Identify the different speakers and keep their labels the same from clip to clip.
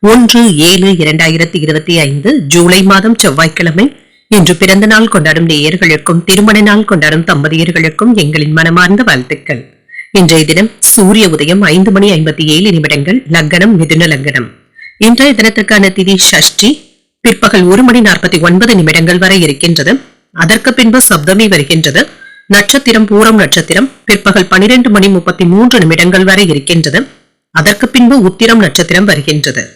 Speaker 1: ஒன்று ஏழு இரண்டாயிரத்தி இருபத்தி ஐந்து ஜூலை மாதம் செவ்வாய்க்கிழமை. இன்று பிறந்த நாள் கொண்டாடும் நேயர்களுக்கும் திருமண நாள் கொண்டாடும் தம்பதியர்களுக்கும் எங்களின் மனமார்ந்த வாழ்த்துக்கள். இன்றைய தினம் சூரிய உதயம் ஐந்து மணி ஐம்பத்தி ஏழு நிமிடங்கள் லக்னம் மிதுன லக்னம் இன்றைய தினத்திற்கான திதி ஷஷ்டி பிற்பகல் ஒரு மணி நாற்பத்தி ஒன்பது நிமிடங்கள் வரை இருக்கின்றது. அதற்கு பின்பு சப்தமி வருகின்றது. நட்சத்திரம் பூரம் நட்சத்திரம் பிற்பகல் பனிரெண்டு மணி முப்பத்தி மூன்று நிமிடங்கள் வரை இருக்கின்றது. அதற்கு பின்பு உத்திரம் நட்சத்திரம் வருகின்றது.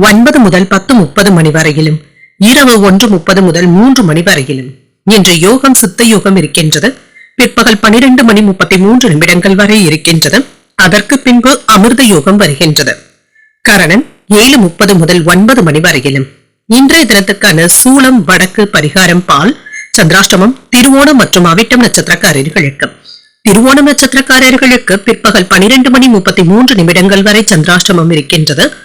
Speaker 1: ஒன்பது முதல் பத்து முப்பது மணி வரையிலும் இரவு ஒன்று முப்பது முதல் மூன்று மணி வரையிலும். இன்று யோகம் சித்த யோகம் இருக்கின்றது. பிற்பகல் பனிரெண்டு மணி முப்பத்தி மூன்று நிமிடங்கள் வரை இருக்கின்றது. அதற்கு பின்பு அமிர்த யோகம் வருகின்றது. கரணம் ஏழு முப்பது முதல் ஒன்பது மணி வரையிலும். இன்றைய தினத்துக்கான சூளம் வடக்கு பரிகாரம் பால் சந்திராஷ்டமம் திருவோணம் மற்றும் அவிட்டம் நட்சத்திரக்காரர்களுக்கு. திருவோணம் நட்சத்திரக்காரர்களுக்கு பிற்பகல் பனிரெண்டு மணி முப்பத்தி மூன்று நிமிடங்கள் வரை சந்திராஷ்டமம் இருக்கின்றது.